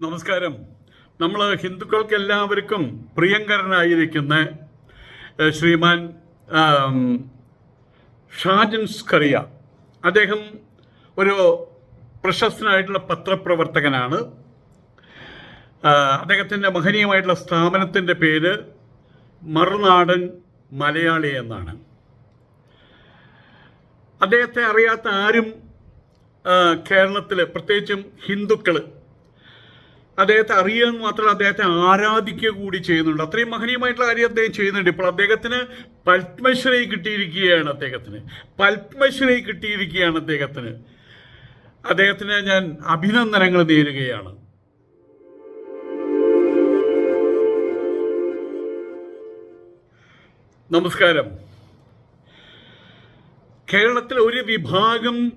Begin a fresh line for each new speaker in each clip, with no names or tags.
നമസ്കാരം. നമ്മൾ ഹിന്ദുക്കൾക്ക് എല്ലാവർക്കും പ്രിയങ്കരനായിരിക്കുന്ന ശ്രീമാൻ ഷാജൻ സ്കറിയ. അദ്ദേഹം ഒരു പ്രശസ്തനായിട്ടുള്ള പത്രപ്രവർത്തകനാണ്. അദ്ദേഹത്തിന്റെ മഹനീയമായിട്ടുള്ള സ്ഥാപനത്തിന്റെ പേര് മറുനാടൻ മലയാളി എന്നാണ്. അദ്ദേഹത്തെ അറിയാത്ത ആരും കേരളത്തിൽ പ്രത്യേകിച്ചും ഹിന്ദുക്കൾ അദ്ദേഹത്തെ എന്ന് മാത്രമല്ല അദ്ദേഹത്തെ ആരാധിക്കുക കൂടി ചെയ്യുന്നുണ്ട്. അത്രയും മഹനീയമായിട്ടുള്ള കാര്യം അദ്ദേഹം ചെയ്യുന്നുണ്ട്. ഇപ്പോൾ അദ്ദേഹത്തിന് പത്മശ്രീ കിട്ടിയിരിക്കുകയാണ് അദ്ദേഹത്തിന്. പത്മശ്രീ കിട്ടിയിരിക്കുകയാണ് അദ്ദേഹത്തിന്. അദ്ദേഹത്തിന് ഞാൻ അഭിനന്ദനങ്ങൾ നേരുകയാണ്. നമസ്കാരം. കേരളത്തിൽ ഒരു വിഭാഗം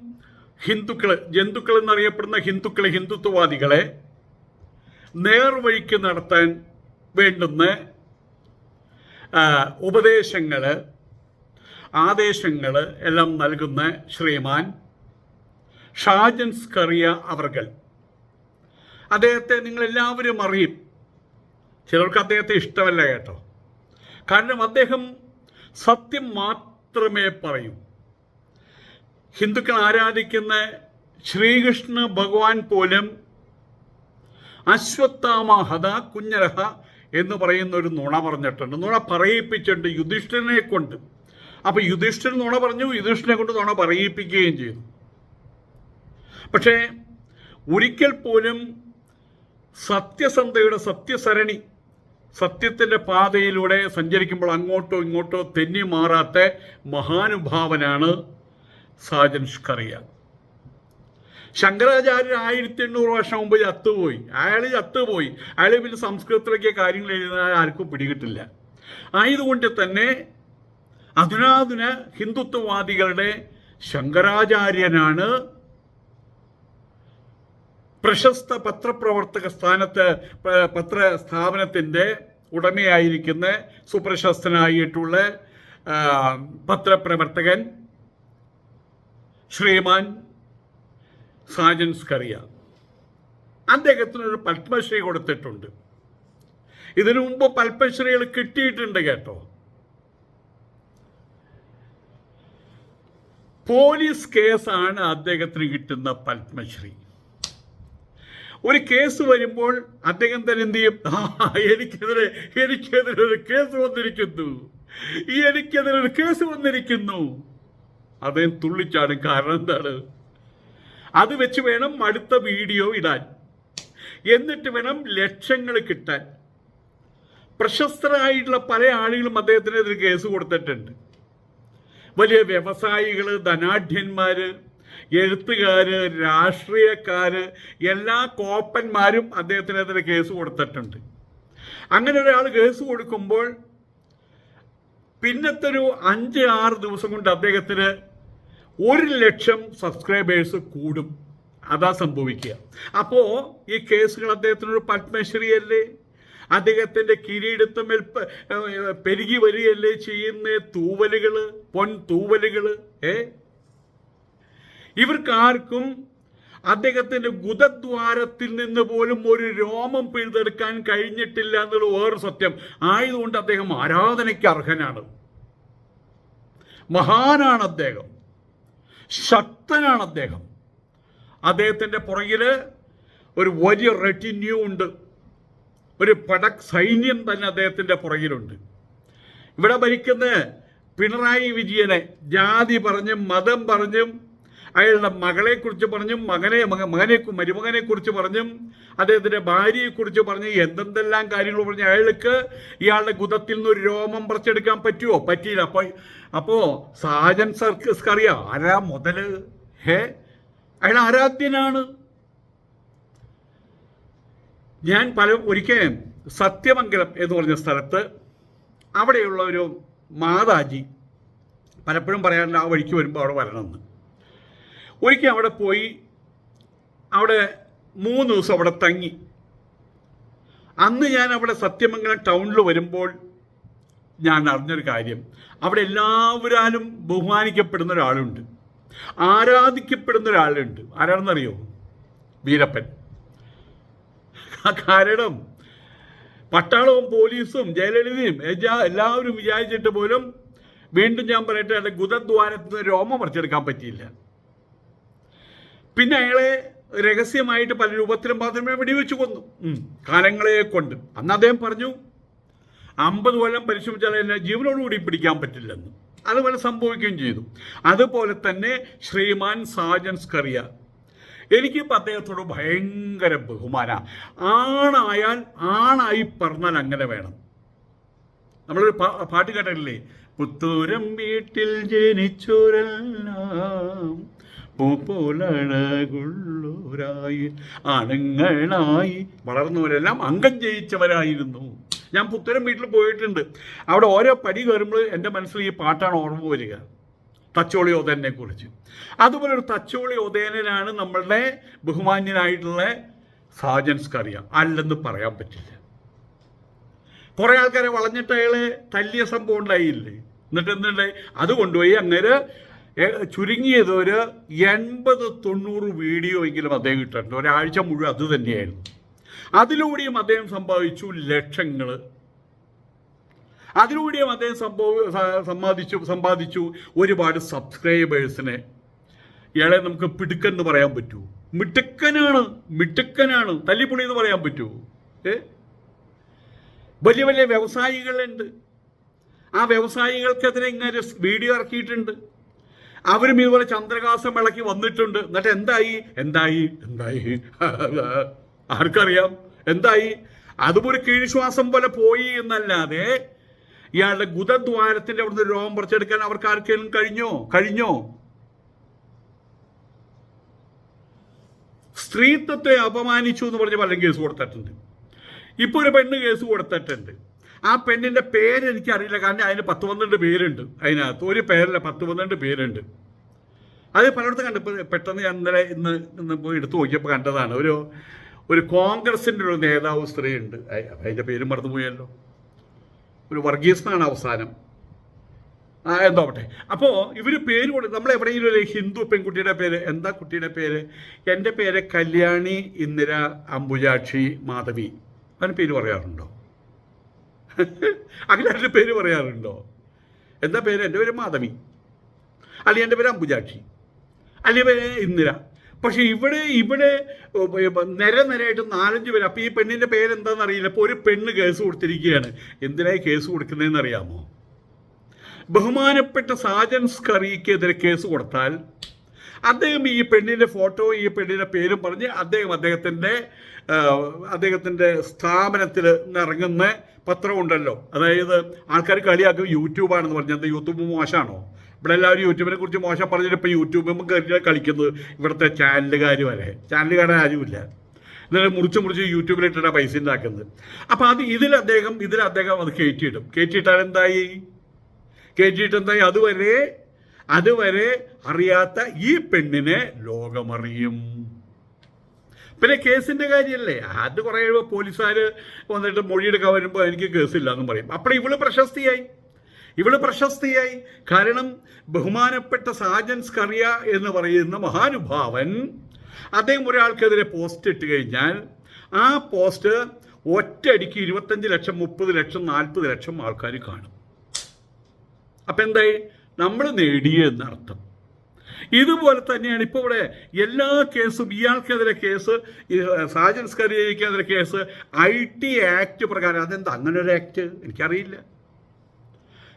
ഹിന്ദുക്കൾ ജന്തുക്കൾ എന്നറിയപ്പെടുന്ന ഹിന്ദുക്കളെ ഹിന്ദുത്വവാദികളെ നേർവഴിക്ക് നടത്താൻ വേണ്ടുന്ന ഉപദേശങ്ങൾ ആദേശങ്ങൾ എല്ലാം നൽകുന്ന ശ്രീമാൻ ഷാജൻ സ്കറിയ അവർകൾ. അദ്ദേഹത്തെ നിങ്ങളെല്ലാവരും അറിയും. ചിലർക്ക് അദ്ദേഹത്തെ ഇഷ്ടമല്ല കേട്ടോ. കാരണം അദ്ദേഹം സത്യം മാത്രമേ പറയൂ. ഹിന്ദുക്കൾ ആരാധിക്കുന്ന ശ്രീകൃഷ്ണ ഭഗവാൻ പോലും അശ്വത്ഥാമ ഹത കുഞ്ഞരഹ എന്ന് പറയുന്ന ഒരു നുണ പറഞ്ഞിട്ടുണ്ട്. നുണ പറയിപ്പിച്ചിട്ടുണ്ട് യുധിഷ്ഠിരനെ കൊണ്ട്. അപ്പൊ യുധിഷ്ഠിരൻ നുണ പറഞ്ഞു യുധിഷ്ഠിരനെ കൊണ്ട് നുണ പറയിപ്പിക്കുകയും ചെയ്തു. പക്ഷേ ഒരിക്കൽ പോലും സത്യസന്ധയുടെ സത്യസരണി സത്യത്തിന്റെ പാതയിലൂടെ സഞ്ചരിക്കുമ്പോൾ അങ്ങോട്ടോ ഇങ്ങോട്ടോ തെന്നി മാറാത്ത മഹാനുഭാവനാണ് സാജൻ ഷ്കറിയ. ശങ്കരാചാര്യർ ആയിരത്തി എണ്ണൂറ് വർഷം മുമ്പ് ചത്തുപോയി. അയാൾ ചത്തുപോയി. അയാൾ പിന്നെ സംസ്കൃതത്തിലൊക്കെ കാര്യങ്ങൾ എഴുതുന്ന ആർക്കും പിടികിട്ടില്ല. ആയതുകൊണ്ട് തന്നെ അധുനാധുന ഹിന്ദുത്വവാദികളുടെ ശങ്കരാചാര്യനാണ് പ്രശസ്ത പത്രപ്രവർത്തക സ്ഥാനത്ത് പത്ര സ്ഥാപനത്തിന്റെ ഉടമയായിരിക്കുന്ന സുപ്രശസ്തനായിട്ടുള്ള പത്രപ്രവർത്തകൻ ശ്രീമാൻ സാജൻ സ്കറിയ അദ്ദേഹത്തിന് ഒരു പത്മശ്രീ കൊടുത്തിട്ടുണ്ട്. ഇതിനു മുമ്പ് പത്മശ്രീകൾ കിട്ടിയിട്ടുണ്ട് കേട്ടോ. പോലീസ് കേസാണ് അദ്ദേഹത്തിന് കിട്ടുന്ന പത്മശ്രീ. ഒരു കേസ് വരുമ്പോൾ അദ്ദേഹം തന്നെ എന്ത് ചെയ്യും? എനിക്കെതിരെ എനിക്കെതിരെ ഒരു കേസ് വന്നിരിക്കുന്നു. എനിക്കെതിരെ ഒരു കേസ് വന്നിരിക്കുന്നു. അദ്ദേഹം തുള്ളിച്ചാടും. കാരണം എന്താണ്? അത് വെച്ച് വേണം അടുത്ത വീഡിയോ ഇടാൻ. എന്നിട്ട് വേണം ലക്ഷങ്ങൾ കിട്ടാൻ. പ്രശസ്തരായിട്ടുള്ള പല ആളുകളും അദ്ദേഹത്തിനെതിരെ കേസ് കൊടുത്തിട്ടുണ്ട്. വലിയ വ്യവസായികൾ ധനാഢ്യന്മാര് എഴുത്തുകാര് രാഷ്ട്രീയക്കാര് എല്ലാ കോപ്പന്മാരും അദ്ദേഹത്തിനെതിരെ കേസ് കൊടുത്തിട്ടുണ്ട്. അങ്ങനെ ഒരാൾ കേസ് കൊടുക്കുമ്പോൾ പിന്നത്തെ ഒരു അഞ്ച് ആറ് ദിവസം കൊണ്ട് അദ്ദേഹത്തിന് ഒരു ലക്ഷം സബ്സ്ക്രൈബേഴ്സ് കൂടും. അതാ സംഭവിക്കുക. അപ്പോൾ ഈ കേസുകൾ അദ്ദേഹത്തിനൊരു പത്മശ്രീ അല്ലേ അദ്ദേഹത്തിന്റെ കിരീടത്തമ്മൽ പെരുകി വരികയല്ലേ ചെയ്യുന്ന തൂവലുകൾ പൊൻ തൂവലുകൾ ഏ? ഇവർക്കാർക്കും അദ്ദേഹത്തിന്റെ ഗുദദ്വാരത്തിൽ നിന്ന് പോലും ഒരു രോമം പിഴുതെടുക്കാൻ കഴിഞ്ഞിട്ടില്ല എന്നുള്ള വേറെ സത്യം. ആയതുകൊണ്ട് അദ്ദേഹം ആരാധനയ്ക്ക് അർഹനാണ്. മഹാനാണ് അദ്ദേഹം. ശക്തനാണ് അദ്ദേഹം. അദ്ദേഹത്തിന്റെ പുറകിൽ ഒരു വലിയ റെറ്റിന്യൂ ഉണ്ട്. ഒരു പട സൈന്യം തന്നെ അദ്ദേഹത്തിന്റെ പുറകിലുണ്ട്. ഇവിടെ ഭരിക്കുന്ന പിണറായി വിജയനെ ജാതി പറഞ്ഞും മതം പറഞ്ഞും അയാളുടെ മകളെക്കുറിച്ച് പറഞ്ഞും മകനെ മകനെ മരുമകനെ കുറിച്ച് പറഞ്ഞും അദ്ദേഹത്തിന്റെ ഭാര്യയെക്കുറിച്ച് പറഞ്ഞ് എന്തെന്തെല്ലാം കാര്യങ്ങൾ പറഞ്ഞ് അയാൾക്ക് ഇയാളുടെ ഗുദത്തിൽ നിന്ന് ഒരു രോമം പറിച്ചെടുക്കാൻ പറ്റുമോ പറ്റിയില്ല. അപ്പൊ അപ്പോ സാജൻ സർക്കസ് അറിയാം ആരാ മുതൽ? ഹേ അയാൾ ആരാധ്യനാണ്? ഞാൻ പല ഒരിക്കലും സത്യമംഗലം എന്ന് പറഞ്ഞ സ്ഥലത്ത് അവിടെയുള്ള ഒരു മാതാജി പലപ്പോഴും പറയാറുണ്ട് ആ വഴിക്ക് വരുമ്പോൾ അവിടെ വരണമെന്ന്. ഒരിക്കൽ അവിടെ പോയി അവിടെ മൂന്ന് ദിവസം അവിടെ തങ്ങി. അന്ന് ഞാൻ അവിടെ സത്യമംഗലം ടൗണിൽ വരുമ്പോൾ ഞാൻ അറിഞ്ഞൊരു കാര്യം. അവിടെ എല്ലാവരാലും ബഹുമാനിക്കപ്പെടുന്ന ഒരാളുണ്ട്. ആരാധിക്കപ്പെടുന്ന ഒരാളുണ്ട്. ആരാണെന്നറിയോ? വീരപ്പൻ. കാരണം പട്ടാളവും പോലീസും ജയലളിതയും എല്ലാ- എല്ലാവരും വിചാരിച്ചിട്ട് പോലും വീണ്ടും ഞാൻ പറയട്ടെ അയാളുടെ ഗുദദ്വാരത്തിൽ നിന്ന് രോമം മറിച്ചെടുക്കാൻ പറ്റിയില്ല. പിന്നെ അയാളെ രഹസ്യമായിട്ട് പല രൂപത്തിലും മാത്രമേ വെടിവെച്ച് കൊന്നു. കാലങ്ങളെ കൊണ്ട്. അന്ന് അദ്ദേഹം പറഞ്ഞു അമ്പത് കൊല്ലം പരിശ്രമിച്ചാൽ എന്നെ ജീവനോടുകൂടി പിടിക്കാൻ പറ്റില്ലെന്ന്. അതുപോലെ സംഭവിക്കുകയും ചെയ്തു. അതുപോലെ തന്നെ ശ്രീമാൻ സാജൻ സ്കറിയ. എനിക്ക് ഇപ്പം അദ്ദേഹത്തോട് ഭയങ്കര ബഹുമാന. ആണായാൽ ആണായി പറഞ്ഞാൽ അങ്ങനെ വേണം. നമ്മളൊരു പാട്ട് കേട്ടിട്ടില്ലേ? പുത്തൂരം വീട്ടിൽ ജനിച്ചൊരെല്ലാം പൂപ്പോലഴകുള്ളൂരായി ആണുങ്ങളായി വളർന്നവരെല്ലാം അംഗം ജയിച്ചവരായിരുന്നു. ഞാൻ പുത്തരം വീട്ടിൽ പോയിട്ടുണ്ട്. അവിടെ ഓരോ പടി കയറുമ്പോൾ എന്റെ മനസ്സിൽ ഈ പാട്ടാണ് ഓർമ്മ വരിക. തച്ചോളി ഉദയനെ കുറിച്ച് അതുപോലെ ഒരു തച്ചോളി ഓതേനാണ് നമ്മളുടെ ബഹുമാന്യനായിട്ടുള്ള സാജൻസ്ക്ക് അറിയാം അല്ലെന്ന് പറയാൻ പറ്റില്ല. കുറേ ആൾക്കാരെ വളഞ്ഞിട്ട് അയാളെ തല്ലിയ സംഭവം ഉണ്ടായില്ലേ? എന്നിട്ട് എന്തുണ്ടായി? അത് കൊണ്ടുപോയി അങ്ങനെ ചുരുങ്ങിയത് ഒരു എൺപത് തൊണ്ണൂറ് വീഡിയോ എങ്കിലും അദ്ദേഹം ഇട്ടിട്ടുണ്ട്. ഒരാഴ്ച മുഴുവൻ അത് തന്നെയായിരുന്നു. അതിലൂടെയും അദ്ദേഹം സമ്പാദിച്ചു ലക്ഷങ്ങൾ അതിലൂടെയും അദ്ദേഹം സംഭവ സമ്പാദിച്ചു സമ്പാദിച്ചു ഒരുപാട് സബ്സ്ക്രൈബേഴ്സിനെ ഇയാളെ നമുക്ക് പിടുക്കൻ എന്ന് പറയാൻ പറ്റൂ. മിടുക്കനാണ് മിടുക്കനാണ്. തല്ലിപ്പൊളി എന്ന് പറയാൻ പറ്റൂ. ഏ? വലിയ വലിയ വ്യവസായികളുണ്ട്. ആ വ്യവസായികൾക്കെതിരെ ഇങ്ങനെ വീഡിയോ ഇറക്കിയിട്ടുണ്ട്. അവരും ഇതുപോലെ ചന്ദ്രകാസം ഇളക്കി വന്നിട്ടുണ്ട്. എന്നിട്ട് എന്തായി? എന്തായി? എന്തായി? ആർക്കറിയാം? എന്തായി? അതും ഒരു കീഴ്ശ്വാസം പോലെ പോയി എന്നല്ലാതെ ഇയാളുടെ ഗുദദ്വാരത്തിന്റെ അവിടുന്ന് രോഗം പറിച്ചെടുക്കാൻ അവർക്ക് ആർക്കെങ്കിലും കഴിഞ്ഞോ? കഴിഞ്ഞോ? സ്ത്രീത്വത്തെ അപമാനിച്ചു എന്ന് പറഞ്ഞ് പല കേസ് കൊടുത്തിട്ടുണ്ട്. ഇപ്പോൾ ഒരു പെണ്ണ് കേസ് കൊടുത്തിട്ടുണ്ട്. ആ പെണ്ണിന്റെ പേര് എനിക്ക് അറിയില്ല കാരണം അതിന് പത്ത് പന്ത്രണ്ട് പേരുണ്ട് അതിനകത്ത്. ഒരു പേരല്ല പത്ത് പന്ത്രണ്ട് പേരുണ്ട്. അത് പലയിടത്തും കണ്ടു. ഇപ്പൊ പെട്ടെന്ന് ഞാൻ ഇന്നലെ ഇന്ന് ഇന്ന് എടുത്തു നോക്കിയപ്പോൾ കണ്ടതാണ്. ഒരു ഒരു കോൺഗ്രസിന്റെ ഒരു നേതാവ് സ്ത്രീയുണ്ട്. അതിന്റെ പേര് മറന്നുപോയല്ലോ ഒരു വർഗീസ് അവസാനം. ആ എന്തോട്ടെ അപ്പോൾ ഇവർ പേര് കൊടുക്കും നമ്മൾ എവിടെയെങ്കിലും ഒരു ഹിന്ദു പെൺകുട്ടിയുടെ പേര് എന്താ കുട്ടിയുടെ പേര്? എന്റെ പേര് കല്യാണി ഇന്ദിര അംബുജാക്ഷി മാധവി. അവന് പേര് പറയാറുണ്ടോ? അങ്ങനെ അവരുടെ പേര് പറയാറുണ്ടോ? എന്താ പേര്? എന്റെ പേര് മാധവി. അല്ലെങ്കിൽ എന്റെ പേര് അംബുജാക്ഷി. അല്ലെങ്കിൽ പേര് ഇന്ദിര. പക്ഷെ ഇവിടെ ഇവിടെ നിര നിരയായിട്ട് നാലഞ്ച് പേര്. അപ്പോൾ ഈ പെണ്ണിന്റെ പേരെന്താണെന്ന് അറിയില്ല. അപ്പോൾ ഒരു പെണ്ണ് കേസ് കൊടുത്തിരിക്കുകയാണ്. എന്തിനായി കേസ് കൊടുക്കുന്നതെന്ന് അറിയാമോ? ബഹുമാനപ്പെട്ട സാജൻ സ്കറിക്കെതിരെ കേസ് കൊടുത്താൽ അദ്ദേഹം ഈ പെണ്ണിന്റെ ഫോട്ടോ ഈ പെണ്ണിന്റെ പേരും പറഞ്ഞ് അദ്ദേഹം അദ്ദേഹത്തിന്റെ അദ്ദേഹത്തിന്റെ സ്ഥാപനത്തിൽ ഇറങ്ങുന്ന പത്രമുണ്ടല്ലോ. അതായത് ആൾക്കാർ കളിയാക്കും. യൂട്യൂബാണെന്ന് പറഞ്ഞാൽ യൂട്യൂബ് മോശമാണോ? ഇവിടെ എല്ലാവരും യൂട്യൂബിനെ കുറിച്ച് മോശം പറഞ്ഞിട്ട് ഇപ്പോൾ യൂട്യൂബും കയറി കളിക്കുന്നത്. ഇവിടുത്തെ ചാനലുകാർ വരെ. ചാനലുകാരെ ആരുമില്ല. എന്നിട്ട് മുറിച്ച് മുറിച്ച് യൂട്യൂബിലിട്ടാണ് പൈസ ഉണ്ടാക്കുന്നത്. അപ്പോൾ അത് ഇതിൽ അദ്ദേഹം ഇതിൽ അദ്ദേഹം അത് കയറ്റിയിടും കയറ്റിയിട്ടാൽ എന്തായി? കയറ്റിയിട്ട് എന്തായി അതുവരെ അതുവരെ അറിയാത്ത ഈ പെണ്ണിനെ ലോകമറിയും. പിന്നെ കേസിന്റെ കാര്യമല്ലേ അത് കുറേ പോലീസുകാർ വന്നിട്ട് മൊഴിയെടുക്കാൻ വരുമ്പോൾ എനിക്ക് കേസില്ല എന്നും പറയും. അപ്പോൾ ഇവൾ പ്രശസ്തിയായി. ഇവൾ പ്രശസ്തിയായി. കാരണം ബഹുമാനപ്പെട്ട സാജൻ സ്കറിയ എന്ന് പറയുന്ന മഹാനുഭാവൻ അദ്ദേഹം ഒരാൾക്കെതിരെ പോസ്റ്റ് ഇട്ട് കഴിഞ്ഞാൽ ആ പോസ്റ്റ് ഒറ്റയടിക്ക് ഇരുപത്തഞ്ച് ലക്ഷം മുപ്പത് ലക്ഷം നാൽപ്പത് ലക്ഷം ആൾക്കാർ കാണും. അപ്പം എന്തായി? നമ്മൾ നേടിയ എന്നർത്ഥം ഇതുപോലെ തന്നെയാണ് ഇപ്പോൾ ഇവിടെ എല്ലാ കേസും ഇയാൾക്കെതിരെ കേസ് സാജൻ സ്കറിയയ്ക്കെതിരെ കേസ് ഐ ടി ആക്ട് പ്രകാരം. അതെന്താ? അങ്ങനെ ഒരു ആക്ട്? എനിക്കറിയില്ല.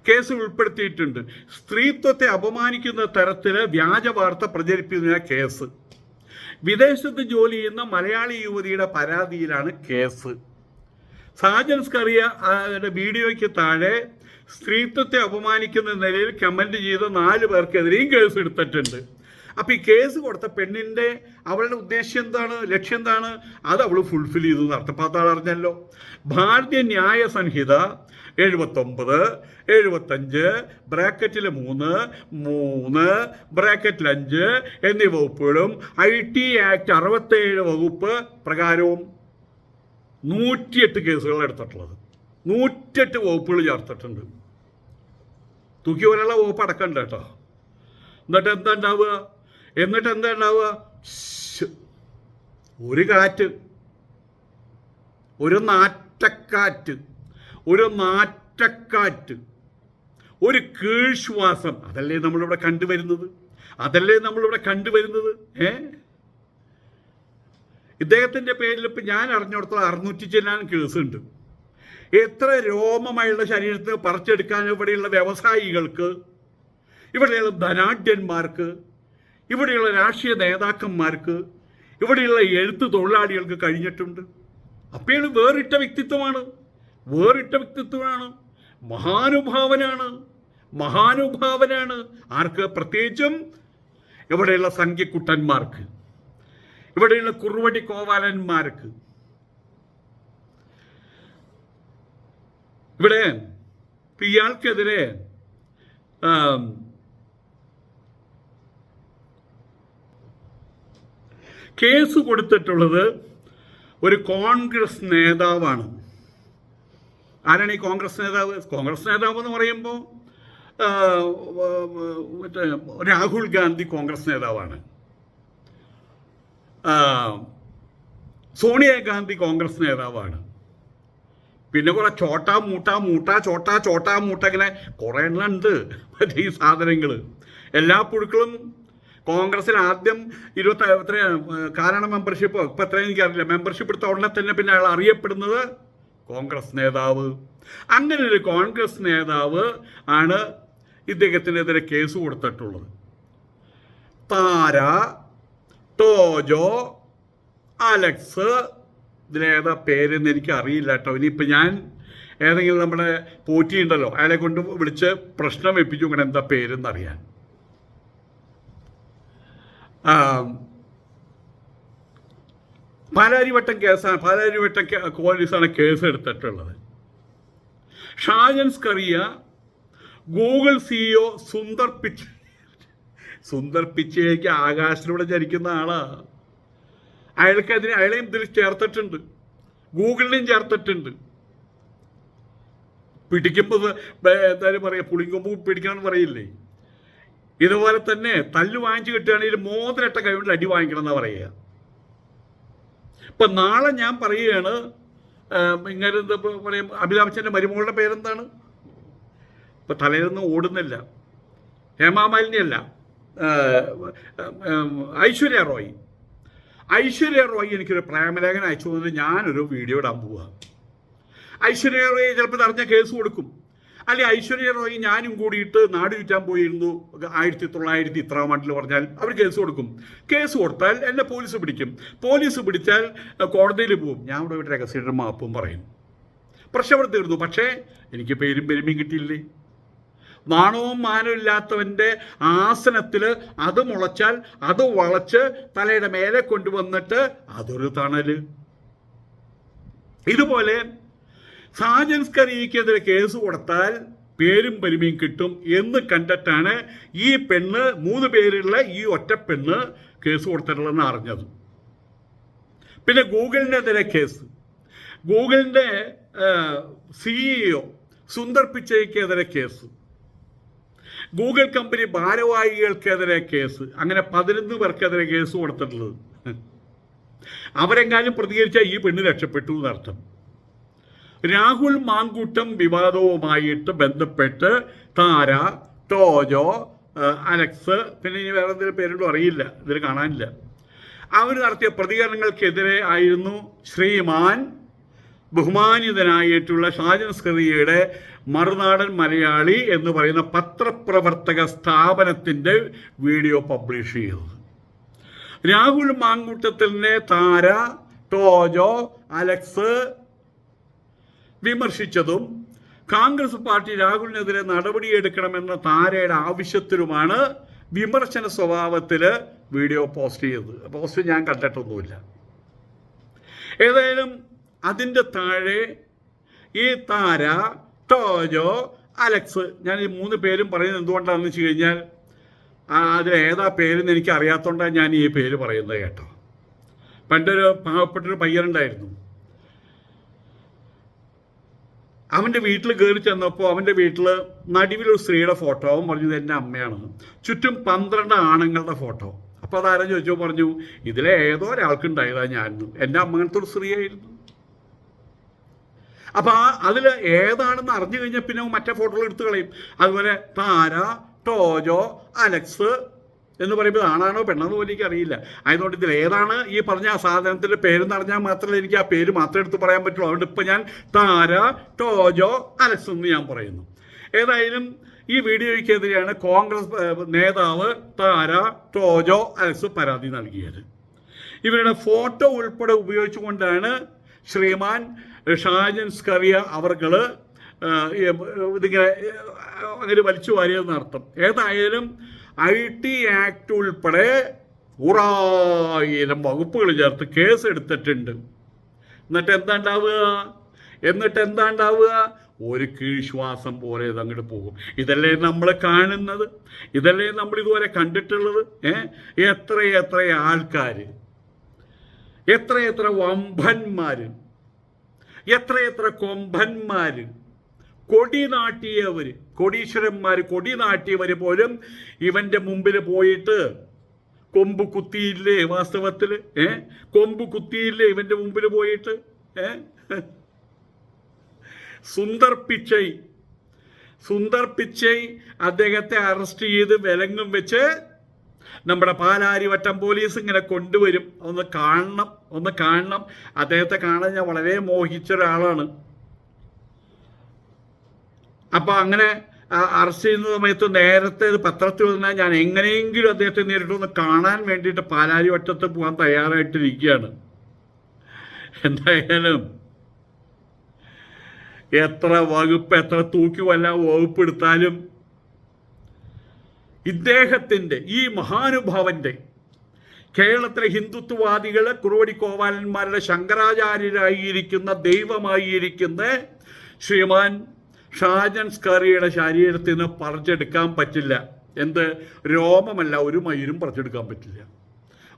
കേസ് ഉൾപ്പെടുത്തിയിട്ടുണ്ട്. സ്ത്രീത്വത്തെ അപമാനിക്കുന്ന തരത്തിൽ വ്യാജ വാർത്ത പ്രചരിപ്പിക്കുന്ന കേസ്. വിദേശത്ത് ജോലി ചെയ്യുന്ന മലയാളി യുവതിയുടെ പരാതിയിലാണ് കേസ്. സാജൻ സ്കറിയ വീഡിയോയ്ക്ക് താഴെ സ്ത്രീത്വത്തെ അപമാനിക്കുന്ന നിലയിൽ കമന്റ് ചെയ്ത നാല് പേർക്കെതിരെയും കേസ് എടുത്തിട്ടുണ്ട്. അപ്പോൾ ഈ കേസ് കൊടുത്ത പെണ്ണിന്റെ അവളുടെ ഉദ്ദേശം എന്താണ് ലക്ഷ്യം എന്താണ്? അത് അവൾ ഫുൾഫിൽ ചെയ്തു നടത്തപ്പാത്താൾ അറിഞ്ഞല്ലോ ഭാരതീയ ന്യായ സംഹിത എഴുപത്തൊമ്പത് എഴുപത്തഞ്ച് ബ്രാക്കറ്റിൽ മൂന്ന് മൂന്ന് ബ്രാക്കറ്റിൽ അഞ്ച് എന്നീ വകുപ്പുകളും ഐ ടി ആക്ട് അറുപത്തേഴ് വകുപ്പ് പ്രകാരവും നൂറ്റിയെട്ട് കേസുകൾ എടുത്തിട്ടുള്ളത്. നൂറ്റിയെട്ട് വകുപ്പുകൾ ചേർത്തിട്ടുണ്ട്. തൂക്കി പോലെയുള്ള വകുപ്പ് അടക്കണ്ട കേട്ടോ. എന്നിട്ട് എന്താ ഉണ്ടാവുക എന്നിട്ട് എന്താ ഉണ്ടാവുക. ഒരു കാറ്റ്. ഒരു നാറ്റക്കാറ്റ്. ഒരു നാറ്റക്കാറ്റ് ഒരു കീഴ്ശ്വാസം. അതല്ലേ നമ്മളിവിടെ കണ്ടുവരുന്നത്? അതല്ലേ നമ്മളിവിടെ കണ്ടുവരുന്നത്? ഏ? ഇദ്ദേഹത്തിന്റെ പേരിൽ ഇപ്പം ഞാൻ അറിഞ്ഞിടത്തോളം അറുന്നൂറ്റി ചെല്ലാൻ കേസുണ്ട്. എത്ര രോമമായുള്ള ശരീരത്തിന് പറിച്ചെടുക്കാൻ ഇവിടെയുള്ള വ്യവസായികൾക്ക് ഇവിടെയുള്ള ധനാഢ്യന്മാർക്ക് ഇവിടെയുള്ള രാഷ്ട്രീയ നേതാക്കന്മാർക്ക് ഇവിടെയുള്ള എഴുത്ത് തൊഴിലാളികൾക്ക് കഴിഞ്ഞിട്ടുണ്ട്. അപ്പോൾ വേറിട്ട വ്യക്തിത്വമാണ്. വേറിട്ട വ്യക്തിത്വമാണ്. മഹാനുഭാവനാണ്. മഹാനുഭാവനാണ്. ആർക്ക്? പ്രത്യേകിച്ചും ഇവിടെയുള്ള സംഖ്യക്കുട്ടന്മാർക്ക്. ഇവിടെയുള്ള കുറുവടി കോവാലന്മാർക്ക്. ഇവിടെ ഇയാൾക്കെതിരെ കേസ് കൊടുത്തിട്ടുള്ളത് ഒരു കോൺഗ്രസ് നേതാവാണ്. ആരാണ് ഈ കോൺഗ്രസ് നേതാവ്? കോൺഗ്രസ് നേതാവ് എന്ന് പറയുമ്പോൾ രാഹുൽ ഗാന്ധി കോൺഗ്രസ് നേതാവാണ്. സോണിയാഗാന്ധി കോൺഗ്രസ് നേതാവാണ്. പിന്നെ കുറെ ചോട്ടാ മൂട്ട മൂട്ട ചോട്ടാ ചോട്ടാ മൂട്ട ഇങ്ങനെ കുറേ എണ്ണം ഉണ്ട് മറ്റേ ഈ സാധനങ്ങൾ എല്ലാ പുഴുക്കളും കോൺഗ്രസിൽ ആദ്യം ഇരുപത്തി എത്ര കാരണം മെമ്പർഷിപ്പ് ഇപ്പം എത്രയും എനിക്കറിയില്ല. മെമ്പർഷിപ്പ് എടുത്ത ഉടനെ തന്നെ പിന്നെ അയാൾ അറിയപ്പെടുന്നത് കോൺഗ്രസ് നേതാവ്. അങ്ങനെ ഒരു കോൺഗ്രസ് നേതാവ് ആണ് ഇദ്ദേഹത്തിനെതിരെ കേസ് കൊടുത്തിട്ടുള്ളത്. താര ടോജോ അലക്സ് ഇതിലേതാ പേരെന്ന് എനിക്ക് അറിയില്ല കേട്ടോ. ഇനിയിപ്പോൾ ഞാൻ ഏതെങ്കിലും നമ്മുടെ പോറ്റി ഉണ്ടല്ലോ അയാളെ കൊണ്ട് വിളിച്ച് പ്രശ്നം വെപ്പിച്ചു ഇങ്ങനെ എന്താ പേരെന്ന് അറിയാൻ. പാലാരിവട്ടം കേസാണ് പാലാരിവട്ടം കേ- പോലീസാണ് കേസ് എടുത്തിട്ടുള്ളത് ഷാജൻ സ്കറിയ ഗൂഗിൾ സിഇഒ സുന്ദർ പിച്ച് സുന്ദർ പിച്ചയ്ക്ക് ആകാശത്തിലൂടെ ചരിക്കുന്ന അയാൾക്ക് അതിന് അയാളെയും ഇതിൽ ചേർത്തിട്ടുണ്ട്. ഗൂഗിളിനെയും ചേർത്തിട്ടുണ്ട്. പിടിക്കുമ്പോൾ എന്തായാലും പറയാം പുളിങ്കൊമ്പ് പിടിക്കണമെന്ന് പറയില്ലേ? ഇതുപോലെ തന്നെ തല്ല് വാങ്ങിച്ചു കിട്ടുകയാണെങ്കിൽ മോതിരട്ട കൈകൊണ്ട് അടി വാങ്ങിക്കണം എന്നാ പറയുക. ഇപ്പൊ നാളെ ഞാൻ പറയുകയാണ് ഇങ്ങനെ പറയും അമിതാഭ് മരുമകളുടെ പേരെന്താണ്? ഇപ്പൊ തലയിലൊന്നും ഓടുന്നില്ല. ഹേമാമാലിനിയല്ല ഐശ്വര്യ റോയ്. ഐശ്വര്യ റോയ് എനിക്കൊരു പ്രേമലേഖനം അയച്ചു തന്നിട്ട് ഞാനൊരു വീഡിയോ ഇടാൻ പോവുക ഐശ്വര്യ റോയ് ചിലപ്പോൾ അറിഞ്ഞ കേസ് കൊടുക്കും. അല്ലെ ഐശ്വര്യ റോയി ഞാനും കൂടിയിട്ട് നാട് ചുറ്റാൻ പോയിരുന്നു. ആയിരത്തി തൊള്ളായിരത്തി ഇത്രാം ആണ്ടിൽ പറഞ്ഞാൽ അവർ കേസ് കൊടുക്കും. കേസ് കൊടുത്താൽ എന്നെ പോലീസ് പിടിക്കും. പോലീസ് പിടിച്ചാൽ കോടതിയിൽ പോവും ഞാൻ ഇവിടെ ഒരു രഹസ്യയുടെ മാപ്പും പറയും. പ്രശ്നം അവിടെ തീർന്നു. പക്ഷേ എനിക്ക് പേരും പെരുമയും കിട്ടിയില്ലേ? നാണവും മാനവും ഇല്ലാത്തവന്റെ ആസനത്തിൽ അത് മുളച്ചാൽ അത് വളച്ച് തലയുടെ മേലെ കൊണ്ടുവന്നിട്ട് അതൊരു തണൽ. ഇതുപോലെ സാജൻസ് കറിയക്കെതിരെ കേസ് കൊടുത്താൽ പേരും പരിമയും കിട്ടും എന്ന് കണ്ടിട്ടാണ് ഈ പെണ്ണ് മൂന്ന് പേരുള്ള ഈ ഒറ്റ പെണ്ണ് കേസ് കൊടുത്തിട്ടുള്ളതെന്ന് അറിഞ്ഞത്. പിന്നെ ഗൂഗിളിനെതിരെ കേസ്. ഗൂഗിളിന്റെ സിഇഒ സുന്ദർ പിച്ചയ്ക്കെതിരെ കേസ്. ഗൂഗിൾ കമ്പനി ഭാരവാഹികൾക്കെതിരെ കേസ്. അങ്ങനെ പതിനൊന്ന് പേർക്കെതിരെ കേസ് കൊടുത്തിട്ടുള്ളത്. അവരെങ്ങാനും പ്രതികരിച്ചാൽ ഈ പെണ്ണ് രക്ഷപ്പെട്ടു എന്നർത്ഥം. രാഹുൽ മാങ്കൂട്ടം വിവാദവുമായിട്ട് ബന്ധപ്പെട്ട് താര ടോജോ അലക്സ് പിന്നെ ഇനി വേറെ എന്തെങ്കിലും പേരുണ്ടോ അറിയില്ല ഇതിൽ കാണാനില്ല. അവർ നടത്തിയ പ്രതികരണങ്ങൾക്കെതിരെ ആയിരുന്നു ശ്രീമാൻ ബഹുമാനിതനായിട്ടുള്ള ഷാജൻ സ്കറിയയുടെ മറുനാടൻ മലയാളി എന്ന് പറയുന്ന പത്രപ്രവർത്തക സ്ഥാപനത്തിന്റെ വീഡിയോ പബ്ലിഷ് ചെയ്തത്. രാഹുൽ മാങ്കൂട്ടത്തിന്റെ താര ടോജോ അലക്സ് വിമർശിച്ചതും കോൺഗ്രസ് പാർട്ടി രാഹുലിനെതിരെ നടപടിയെടുക്കണമെന്ന താരയുടെ ആവശ്യത്തിലുമാണ് വിമർശന സ്വഭാവത്തിൽ വീഡിയോ പോസ്റ്റ് ചെയ്തത്. പോസ്റ്റ് ഞാൻ കണ്ടിട്ടൊന്നുമില്ല. ഏതായാലും അതിന്റെ താഴെ ഈ താര ടോജോ അലക്സ് ഞാൻ ഈ മൂന്ന് പേരും പറയുന്നത് എന്തുകൊണ്ടാണെന്ന് വെച്ച് കഴിഞ്ഞാൽ അതിലേതാ പേരെന്ന് എനിക്ക് അറിയാത്തതുകൊണ്ടാണ് ഞാൻ ഈ പേര് പറയുന്നത് കേട്ടോ. പണ്ടൊരു പാവപ്പെട്ടൊരു പയ്യനുണ്ടായിരുന്നു. അവന്റെ വീട്ടിൽ കയറി ചെന്നപ്പോൾ അവന്റെ വീട്ടിൽ നടുവിലൊരു സ്ത്രീയുടെ ഫോട്ടോ. അവൻ പറഞ്ഞത് എന്റെ അമ്മയാണ്. ചുറ്റും പന്ത്രണ്ട് ആണുങ്ങളുടെ ഫോട്ടോ. അപ്പോൾ അതാരും ചോദിച്ചോ പറഞ്ഞു ഇതിലെ ഏതോ ഒരാൾക്കുണ്ടായതാണ് ഞാൻ. എന്റെ അമ്മ അങ്ങനത്തെ ഒരു സ്ത്രീയായിരുന്നു. അപ്പോൾ ആ അതിൽ ഏതാണെന്ന് അറിഞ്ഞു കഴിഞ്ഞാൽ പിന്നെ മറ്റേ ഫോട്ടോകൾ എടുത്തു കളയും. അതുപോലെ താര ടോജോ അലക്സ് എന്ന് പറയുമ്പോൾ ആണാണോ പെണ്ണാണോ പോലും എനിക്ക് അറിയില്ല അതിനോട് ഇതിൽ ഏതാണ് ഈ പറഞ്ഞ ആ സാധനത്തിന്റെ പേരെന്ന് അറിഞ്ഞാൽ മാത്രമേ എനിക്ക് ആ പേര് മാത്രമേ എടുത്ത് പറയാൻ പറ്റുള്ളൂ. അതുകൊണ്ട് ഇപ്പം ഞാൻ താര ടോജോ അലക്സ് എന്ന് ഞാൻ പറയുന്നു. ഏതായാലും ഈ വീഡിയോയ്ക്കെതിരെയാണ് കോൺഗ്രസ് നേതാവ് താര ടോജോ അലക്സ് പരാതി നൽകിയത്. ഇവരുടെ ഫോട്ടോ ഉൾപ്പെടെ ഉപയോഗിച്ചുകൊണ്ടാണ് ശ്രീമാൻ ഷാജൻ സ്കറിയ അവർകൾ ഇതിങ്ങനെ അങ്ങനെ വലിച്ചു വാരിയതെന്ന് അർത്ഥം ഏതായാലും ഐ ടി ആക്ട് ഉൾപ്പെടെ നൂറായിരം വകുപ്പുകൾ ചേർത്ത് കേസ് എടുത്തിട്ടുണ്ട് എന്നിട്ട് എന്താ ഉണ്ടാവുക എന്നിട്ട് എന്താ ഉണ്ടാവുക ഒരു കീഴ്ശ്വാസം പോലെ ഇതങ്ങോട്ട് പോകും. ഇതല്ലേ നമ്മൾ കാണുന്നത്? ഇതല്ലേ നമ്മൾ ഇതുവരെ കണ്ടിട്ടുള്ളത്? ഏ? എത്ര എത്ര ആൾക്കാർ എത്ര എത്ര വമ്പന്മാർ എത്ര എത്ര കൊമ്പന്മാർ കൊടി നാട്ടിയവർ കൊടീശ്വരന്മാർ കൊടി നാട്ടിയവർ പോലും ഇവന്റെ മുമ്പിൽ പോയിട്ട് കൊമ്പ് കുത്തിയില്ലേ വാസ്തവത്തിൽ ഏ? കൊമ്പ് കുത്തിയില്ലേ ഇവന്റെ മുമ്പിൽ പോയിട്ട്? ഏ? സുന്ദർ പിച്ചൈ. സുന്ദർ പിച്ചൈ അദ്ദേഹത്തെ അറസ്റ്റ് ചെയ്ത് വിലങ്ങും വെച്ച് നമ്മുടെ പാലാരിവട്ടം പോലീസ് ഇങ്ങനെ കൊണ്ടുവരും. ഒന്ന് കാണണം ഒന്ന് കാണണം. അദ്ദേഹത്തെ കാണാൻ ഞാൻ വളരെ മോഹിച്ച ഒരാളാണ് അപ്പോൾ അങ്ങനെ അറസ്റ്റ് ചെയ്യുന്ന സമയത്ത് നേരത്തെ ഇത് പത്രത്തിൽ വന്നാൽ ഞാൻ എങ്ങനെയെങ്കിലും അദ്ദേഹത്തെ നേരിട്ട് ഒന്ന് കാണാൻ വേണ്ടിയിട്ട് പാലാരിവട്ടത്ത് പോകാൻ തയ്യാറായിട്ടിരിക്കുകയാണ്. എന്തായാലും എത്ര വകുപ്പ് എത്ര തൂക്കി വല്ല വകുപ്പ് എടുത്താലും ഇദ്ദേഹത്തിന്റെ ഈ മഹാനുഭാവന്റെ കേരളത്തിലെ ഹിന്ദുത്വവാദികൾ കുറുവടി കോവാലന്മാരുടെ ശങ്കരാചാര്യരായിരിക്കുന്ന ദൈവമായിരിക്കുന്ന ശ്രീമാൻ ഷാജൻ സ്കറിയുടെ ശരീരത്തിൽ നിന്ന് പറിച്ചെടുക്കാൻ പറ്റില്ല. എന്ത്? രോമമല്ല ഒരു മയിരും പറിച്ചെടുക്കാൻ പറ്റില്ല.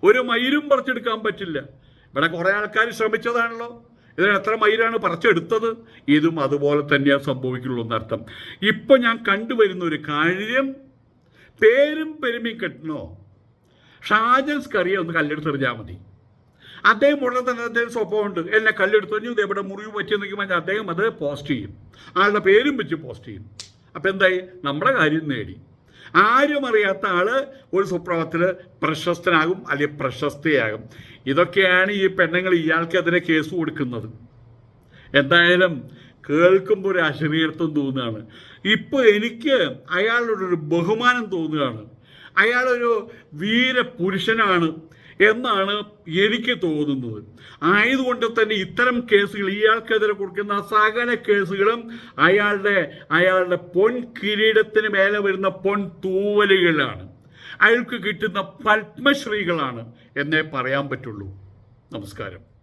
ഒരു മയിരും പറിച്ചെടുക്കാൻ പറ്റില്ല. ഇവിടെ കുറേ ആൾക്കാർ ശ്രമിച്ചതാണല്ലോ. ഇതിന് എത്ര മയിലാണ് പറിച്ചെടുത്തത്? ഇതും അതുപോലെ തന്നെയാണ് സംഭവിക്കുള്ളൂ എന്നർത്ഥം. ഇപ്പോൾ ഞാൻ കണ്ടുവരുന്ന ഒരു കാര്യം പേരും പെരുമി കെട്ടണോ? ഷാജൻസ് കറിയെ ഒന്ന് കല്ലെടുത്തെറിഞ്ഞാൽ മതി. അദ്ദേഹം ഉടനെ തന്നെ അദ്ദേഹം സ്വഭാവമുണ്ട്. എന്നെ കല്ലെടുത്തു. ഇത് എവിടെ മുറിവ് പറ്റിയെന്ന് വെച്ചാൽ അദ്ദേഹം അത് പോസ്റ്റ് ചെയ്യും. ആളുടെ പേരും വെച്ച് പോസ്റ്റ് ചെയ്യും. അപ്പം എന്തായി? നമ്മുടെ കാര്യം നേടി. ആരും അറിയാത്ത ആൾ ഒരു സുപ്രഭാതത്തിൽ പ്രശസ്തനാകും അല്ലെങ്കിൽ പ്രശസ്തയാകും. ഇതൊക്കെയാണ് ഈ പെണ്ണുങ്ങൾ ഇയാൾക്കെതിരെ കേസ് കൊടുക്കുന്നത്. എന്തായാലും കേൾക്കുമ്പോൾ ഒരു അശരീരത്വം തോന്നുകയാണ്. ഇപ്പോൾ എനിക്ക് അയാളോടൊരു ബഹുമാനം തോന്നുകയാണ്. അയാളൊരു വീരപുരുഷനാണ്. എന്നാണ് എനിക്ക് തോന്നുന്നത്. ആയതുകൊണ്ട് തന്നെ ഇത്തരം കേസുകൾ ഇയാൾക്കെതിരെ കൊടുക്കുന്ന സകല കേസുകളും അയാളുടെ അയാളുടെ പൊൻ കിരീടത്തിന് മേലെ വരുന്ന പൊൻ തൂവലുകളാണ്. അയാൾക്ക് കിട്ടുന്ന പത്മശ്രീകളാണ് എന്നേ പറയാൻ പറ്റുള്ളൂ. നമസ്കാരം.